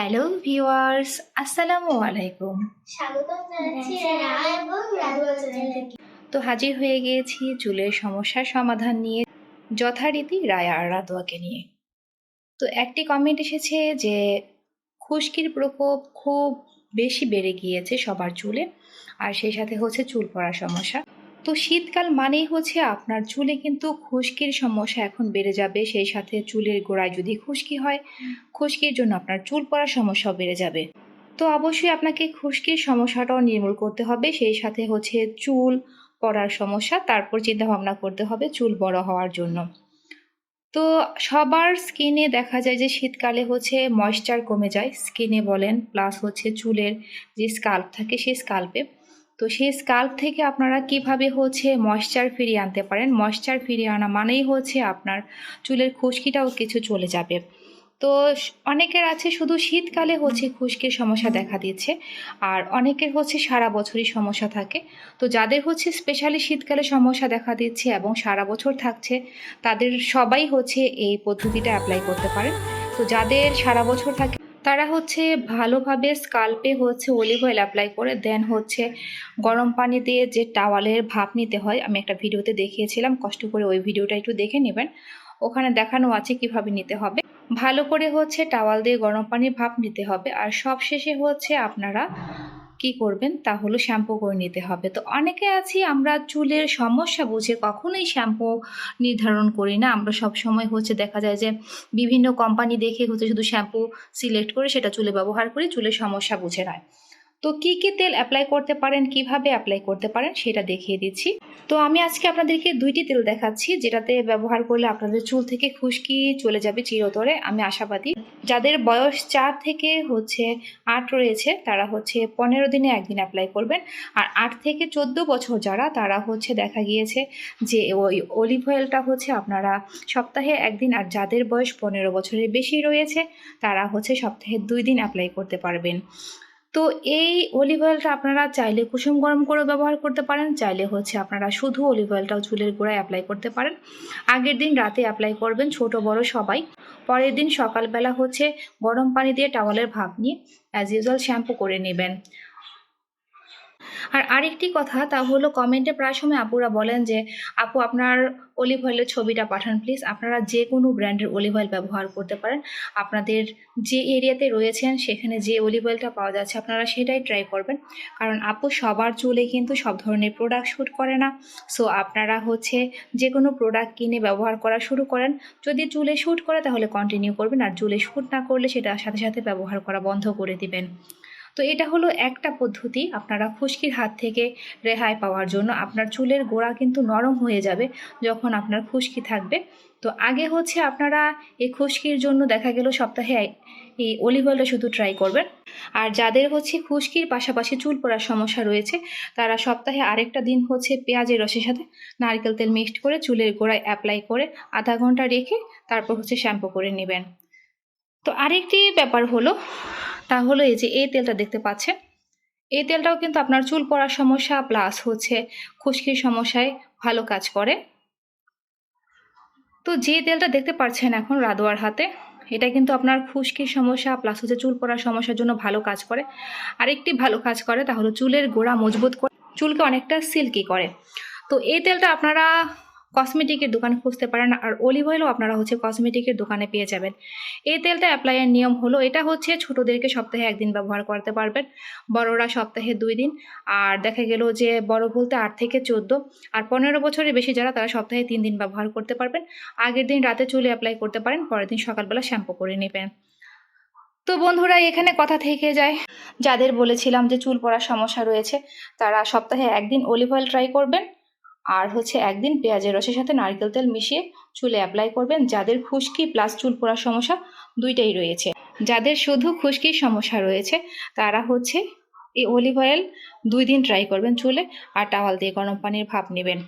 Hello viewers আসসালামু আলাইকুম। স্বাগতম জানাচ্ছি রায়া এবং রাধু থেকে তো হাজির হয়ে গিয়েছি চুলের সমস্যার সমাধান নিয়ে যথারীতি রায়া আর রাদোয়াকে নিয়ে। তো একটি কমেন্ট এসেছে যে খুশকির প্রকোপ খুব বেশি বেড়ে গিয়েছে সবার চুলে আর সেই সাথে হচ্ছে চুল পড়ার সমস্যা। তো শীতকাল মানেই হচ্ছে আপনার চুলে কিন্তু খুশকির সমস্যা এখন বেড়ে যাবে। সেই সাথে চুলের গোড়ায় যদি খুশকি হয়, খুশকির জন্য আপনার চুল পড়ার সমস্যাও বেড়ে যাবে। তো অবশ্যই আপনাকে খুশকির সমস্যাটাও নির্মূল করতে হবে। সেই সাথে হচ্ছে চুল পড়ার সমস্যা, তারপর চিন্তা ভাবনা করতে হবে চুল বড় হওয়ার জন্য। তো সবার স্কিনে দেখা যায় যে শীতকালে হচ্ছে ময়েশ্চার কমে যায়। স্কিনে বলেন প্লাস হচ্ছে চুলের যে স্কাল্প থাকে সেই স্কাল্পে তো সেই স্কাল্প থেকে আপনারা কীভাবে হচ্ছে ময়েশ্চার ফিরিয়ে আনতে পারেন? ময়েশ্চার ফিরিয়ে আনা মানেই হচ্ছে আপনার চুলের খুশকিটাও কিছু চলে যাবে। তো অনেকের আছে শুধু শীতকালে হচ্ছে খুশকির সমস্যা দেখা দিচ্ছে, আর অনেকের হচ্ছে সারা বছরই সমস্যা থাকে। তো যাদের হচ্ছে স্পেশালি শীতকালে সমস্যা দেখা দিচ্ছে এবং সারা বছর থাকছে, তাদের সবাই হচ্ছে এই পদ্ধতিটা অ্যাপ্লাই করতে পারেন। তো যাদের সারা বছর থাকে তারা হচ্ছে ভালোভাবে স্কাল্পে হচ্ছে অলিভ অয়েল অ্যাপ্লাই করে দেন হচ্ছে গরম পানি দিয়ে যে টাওয়ালের ভাপ নিতে হয়, আমি একটা ভিডিওতে দেখিয়েছিলাম, কষ্ট করে ওই ভিডিওটা একটু দেখে নেবেন। ওখানে দেখানো আছে কীভাবে নিতে হবে। ভালো করে হচ্ছে টাওয়াল দিয়ে গরম পানির ভাপ নিতে হবে, আর সব শেষে হচ্ছে আপনারা কি করবেন তা হলো শ্যাম্পু করে নিতে হবে। তো অনেকে আছি, আমরা চুলের সমস্যা বুঝে কখনোই শ্যাম্পু নির্ধারণ করি না। আমরা সব সময় হচ্ছে দেখা যায় যে বিভিন্ন কোম্পানি দেখে হচ্ছে শুধু শ্যাম্পু সিলেক্ট করে সেটা চুলে ব্যবহার করি, চুলের সমস্যা বুঝে নয় তো কি কি তেল অ্যাপ্লাই করতে পারেন, কীভাবে অ্যাপ্লাই করতে পারেন সেটা দেখিয়ে দিচ্ছি। তো আমি আজকে আপনাদেরকে দুইটি তেল দেখাচ্ছি যেটাতে ব্যবহার করলে আপনাদের চুল থেকে খুশকি চলে যাবে চিরতরে, আমি আশাবাদী। যাদের বয়স চার থেকে হচ্ছে আট রয়েছে, তারা হচ্ছে পনেরো দিনে একদিন অ্যাপ্লাই করবেন। আর আট থেকে চোদ্দ বছর যারা, তারা হচ্ছে দেখা গিয়েছে যে ওই অলিভ অয়েলটা হচ্ছে আপনারা সপ্তাহে একদিন, আর যাদের বয়স পনেরো বছরের বেশি রয়েছে, তারা হচ্ছে সপ্তাহে দুই দিন অ্যাপ্লাই করতে পারবেন। তো এই অলিভ অয়েলটা আপনারা চাইলে কুসুম গরম করে ব্যবহার করতে পারেন, চাইলে হচ্ছে আপনারা শুধু অলিভ অয়েলটাও চুলের গোড়ায় অ্যাপ্লাই করতে পারেন। আগের দিন রাতে অ্যাপ্লাই করবেন ছোট বড় সবাই। পরের দিন সকালবেলা হচ্ছে গরম পানি দিয়ে টাওয়ালের ভাপ নিয়ে অ্যাজ ইউজুয়াল শ্যাম্পু করে নেবেন। আর আরেকটি কথা, তা হলো কমেন্টে প্রায় সময় আপুরা বলেন যে, আপু, আপনার অলিভ অয়েলের ছবিটা পাঠান প্লিজ আপনারা যে কোনো ব্র্যান্ডের অলিভ অয়েল ব্যবহার করতে পারেন। আপনাদের যে এরিয়াতে রয়েছেন, সেখানে যে অলিভ অয়েলটা পাওয়া যাচ্ছে, আপনারা সেটাই ট্রাই করবেন। কারণ আপু সবার চুলে কিন্তু সব ধরনের প্রোডাক্ট শ্যুট করে না। সো আপনারা হচ্ছে যে কোনো প্রোডাক্ট কিনে ব্যবহার করা শুরু করেন। যদি চুলে শ্যুট করে, তাহলে কন্টিনিউ করবেন। আর চুলে শ্যুট না করলে সেটা সাথে সাথে ব্যবহার করা বন্ধ করে দিবেন। তো এটা হলো একটা পদ্ধতি। আপনারা খুশকির হাত থেকে রেহাই পাওয়ার জন্য আপনার চুলের গোড়া কিন্তু নরম হয়ে যাবে যখন আপনার খুশকি থাকবে। তো আগে হচ্ছে আপনারা এই খুশকির জন্য দেখা গেল সপ্তাহে এই অলিভ অয়েলটা শুধু ট্রাই করবেন। আর যাদের হচ্ছে খুশকির পাশাপাশি চুল পড়ার সমস্যা রয়েছে, তারা সপ্তাহে আরেকটা দিন হচ্ছে পেঁয়াজের রসের সাথে নারকেল তেল মিক্সড করে চুলের গোড়ায় অ্যাপ্লাই করে আধা ঘণ্টা রেখে তারপর হচ্ছে শ্যাম্পু করে নেবেন। তো আরেকটি ব্যাপার হলো তা হলো এই যে এই তেলটা দেখতে পাচ্ছেন। এই তেলটাও কিন্তু আপনার চুল পড়ার সমস্যা প্লাস হচ্ছে খুশকির সমস্যায় ভালো কাজ করে। তো যে তেলটা দেখতে পাচ্ছেন এখন রাদোয়ার হাতে, এটা কিন্তু আপনার খুশকির সমস্যা প্লাস হচ্ছে চুল পড়ার সমস্যার জন্য ভালো কাজ করে। আরেকটি ভালো কাজ করে তা হলো চুলের গোড়া মজবুত করে, চুলকে অনেকটা সিল্কি করে। তো এই তেলটা আপনারা কসমেটিকের দোকানে খুঁজতে পারেন আর অলিভ অয়েলও আপনারা হচ্ছে কসমেটিকের দোকানে পেয়ে যাবেন। এই তেলটা অ্যাপ্লাইয়ের নিয়ম হলো, এটা হচ্ছে ছোটোদেরকে সপ্তাহে একদিন ব্যবহার করতে পারবেন, বড়রা সপ্তাহে দুই দিন। আর দেখা গেল যে বড় বলতে আট থেকে চোদ্দ, আর পনেরো বছরের বেশি যারা, তারা সপ্তাহে তিন দিন ব্যবহার করতে পারবেন। আগের দিন রাতে চুলে অ্যাপ্লাই করতে পারেন, পরের দিন সকালবেলা শ্যাম্পু করে নেবেন। তো বন্ধুরা, এখানে কথা থেকে যায়। যাদের বলেছিলাম যে চুল পড়ার সমস্যা রয়েছে, তারা সপ্তাহে একদিন অলিভ অয়েল ট্রাই করবেন। আর হচ্ছে একদিন পেঁয়াজের রসের সাথে নারকেল তেল মিশিয়ে চুলে অ্যাপ্লাই করবেন। যাদের খুশকি প্লাস চুল পড়ার সমস্যা দুইটাই রয়েছে। যাদের শুধু খুশকির সমস্যা রয়েছে, তারা হচ্ছে এই অলিভ অয়েল দুই দিন ট্রাই করবেন চুলে আর টাওয়াল দিয়ে গরম পানির ভাপ নেবেন।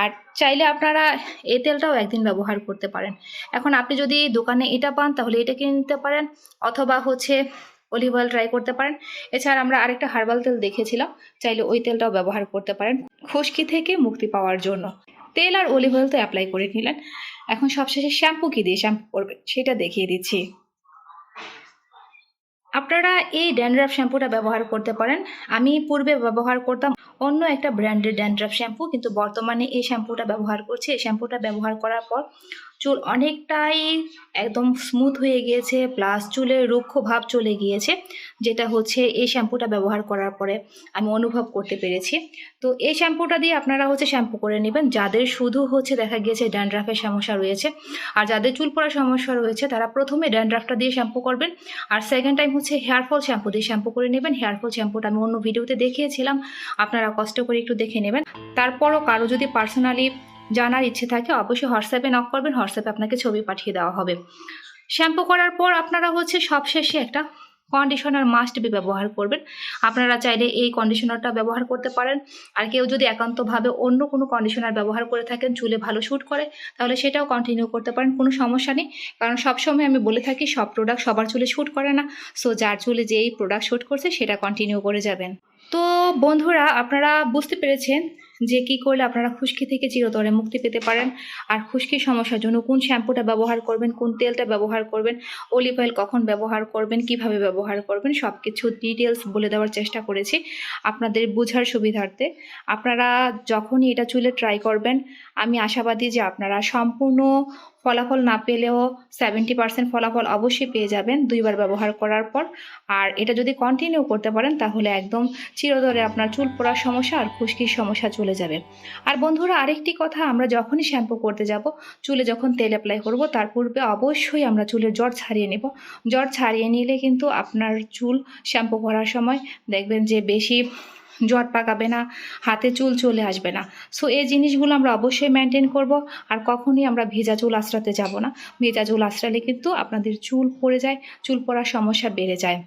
আর চাইলে আপনারা এই তেলটাও একদিন ব্যবহার করতে পারেন। এখন আপনি যদি দোকানে এটা পান, তাহলে এটা কিনে নিতে পারেন। অথবা হচ্ছে অলিভ অয়েল ট্রাই করতে পারেন। এছাড়া আমরা আরেকটা হার্বাল তেল দেখেছিলাম, চাইলে ওই তেলটাও ব্যবহার করতে পারেন খুশকি থেকে মুক্তি পাওয়ার জন্য। তেল আর অলিভ অয়েল তো অ্যাপ্লাই করে নিলেন। এখন সবশেষে শ্যাম্পু কি দিয়ে শ্যাম্পু করবেন, সেটা দেখিয়ে দিচ্ছি। আপনারা এই ড্যান্ড্রাফ শ্যাম্পুটা ব্যবহার করতে পারেন। আমি পূর্বে ব্যবহার করতাম অন্য একটা ব্র্যান্ডের ড্যান্ড্রাফ শ্যাম্পু কিন্তু বর্তমানে এই শ্যাম্পুটা ব্যবহার করছি। এই শ্যাম্পুটা ব্যবহার করার পর চুল অনেকটাই একদম স্মুথ হয়ে গিয়েছে প্লাস চুলের রুক্ষ ভাব চলে গিয়েছে, যেটা হচ্ছে এই শ্যাম্পুটা ব্যবহার করার পরে আমি অনুভব করতে পেরেছি। তো এই শ্যাম্পুটা দিয়ে আপনারা হচ্ছে শ্যাম্পু করে নেবেন। যাদের শুধু হচ্ছে দেখা গিয়েছে ড্যান্ড্রাফের সমস্যা রয়েছে, আর যাদের চুল পড়ার সমস্যা রয়েছে, তারা প্রথমে ড্যান্ড্রাফটা দিয়ে শ্যাম্পু করবেন, আর সেকেন্ড টাইম হচ্ছে হেয়ার ফল শ্যাম্পু দিয়ে শ্যাম্পু করে নেবেন। হেয়ার ফল শ্যাম্পুটা আমি অন্য ভিডিওতে দেখিয়েছিলাম, আপনারা কষ্ট করে একটু দেখে নেবেন। তারপরও কারও যদি পার্সোনালি জানার ইচ্ছে থাকে, অবশ্যই হোয়াটসঅ্যাপে নক করবেন, হোয়াটসঅ্যাপে আপনাকে ছবি পাঠিয়ে দেওয়া হবে। শ্যাম্পু করার পর আপনারা হচ্ছে সবশেষে একটা কন্ডিশনার মাস্ট বি ব্যবহার করবেন। আপনারা চাইলে এই কন্ডিশনারটা ব্যবহার করতে পারেন। আর কেউ যদি একান্তভাবে অন্য কোনো কন্ডিশনার ব্যবহার করে থাকেন, চুলে ভালো শ্যুট করে, তাহলে সেটাও কন্টিনিউ করতে পারেন, কোনো সমস্যা নেই। কারণ সবসময় আমি বলে থাকি, সব প্রোডাক্ট সবার চুলে শ্যুট করে না। সো যার চুলে যেই প্রোডাক্ট শ্যুট করছে, সেটা কন্টিনিউ করে যাবেন। তো বন্ধুরা, আপনারা বুঝতে পেরেছেন যে কি করলে আপনারা খুশকি থেকে চিরতরে মুক্তি পেতে পারেন। আর খুশকির সমস্যার জন্য কোন শ্যাম্পুটা ব্যবহার করবেন, কোন তেলটা ব্যবহার করবেন, অলিভ অয়েল কখন ব্যবহার করবেন, কীভাবে ব্যবহার করবেন সব কিছু ডিটেলস বলে দেওয়ার চেষ্টা করেছি আপনাদের বোঝার সুবিধার্থে। আপনারা যখনই এটা চুলে ট্রাই করবেন, আমি আশাবাদী যে আপনারা সম্পূর্ণ ফলাফল না পেলেও সেভেন্টি পার্সেন্ট ফলাফল অবশ্যই পেয়ে যাবেন দুইবার ব্যবহার করার পর। আর এটা যদি কন্টিনিউ করতে পারেন, তাহলে একদম চিরতরে আপনার চুল পড়ার সমস্যা আর খুশকির সমস্যা চলে যাবে। আর বন্ধুরা, আরেকটি কথা, আমরা যখনই শ্যাম্পু করতে যাব, চুলে যখন তেল অ্যাপ্লাই করব, তার পূর্বে অবশ্যই আমরা চুলের জ্বর ছাড়িয়ে নেব। জ্বর ছাড়িয়ে নিলে কিন্তু আপনার চুল শ্যাম্পু করার সময় দেখবেন যে বেশি জট পাকাবে না, হাতে চুল চলে আসবে না। সো এই জিনিসগুলো আমরা অবশ্যই মেনটেন করব আর কখনই আমরা ভেজা চুল আশ্রাতে যাব না। ভেজা চুল আশ্রালে কিন্তু আপনাদের চুল পড়ে যায়, চুল পড়ার সমস্যা বেড়ে যায়।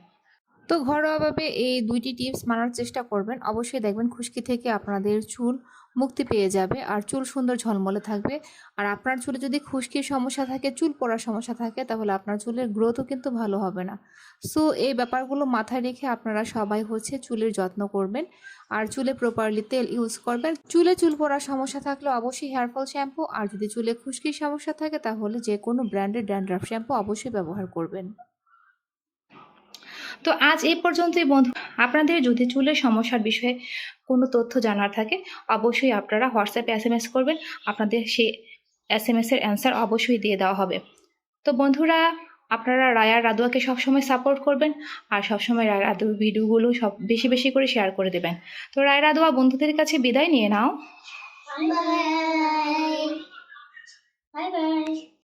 তো ঘরোয়াভাবে এই দুইটি টিপস মানার চেষ্টা করবেন। অবশ্যই দেখবেন খুশকি থেকে আপনাদের চুল মুক্তি পেয়ে যাবে। আর চুল সুন্দর ঝলমলে থাকবে। আর আপনার চুলে যদি খুশকির সমস্যা থাকে, চুল পড়ার সমস্যা থাকে, তাহলে আপনার চুলের গ্রোথও কিন্তু ভালো হবে না। সো এই ব্যাপারগুলো মাথায় রেখে আপনারা সবাই হচ্ছে চুলের যত্ন করবেন। আর চুলে প্রপারলি তেল ইউজ করবেন। চুলে চুল পড়ার সমস্যা থাকলে অবশ্যই হেয়ার ফল শ্যাম্পু আর যদি চুলে খুশকির সমস্যা থাকে, তাহলে যে কোনো ব্র্যান্ডের ড্যান্ড্রাফ শ্যাম্পু অবশ্যই ব্যবহার করবেন। তো আজ এই পর্যন্তই, বন্ধু। আপনাদের যদি চুলের সমস্যার বিষয়ে কোনো তথ্য জানার থাকে, অবশ্যই আপনারা হোয়াটসঅ্যাপে এস এম এস করবেন। আপনাদের সেই এস এম এসের অ্যান্সার অবশ্যই দিয়ে দেওয়া হবে। তো বন্ধুরা, আপনারা রায়ার রাদুয়াকে সবসময় সাপোর্ট করবেন আর সবসময় রায় রাদুর ভিডিওগুলো সব বেশি বেশি করে শেয়ার করে দেবেন। তো রায় রাদুয়া বন্ধুদের কাছে বিদায় নিয়ে নাও। Bye bye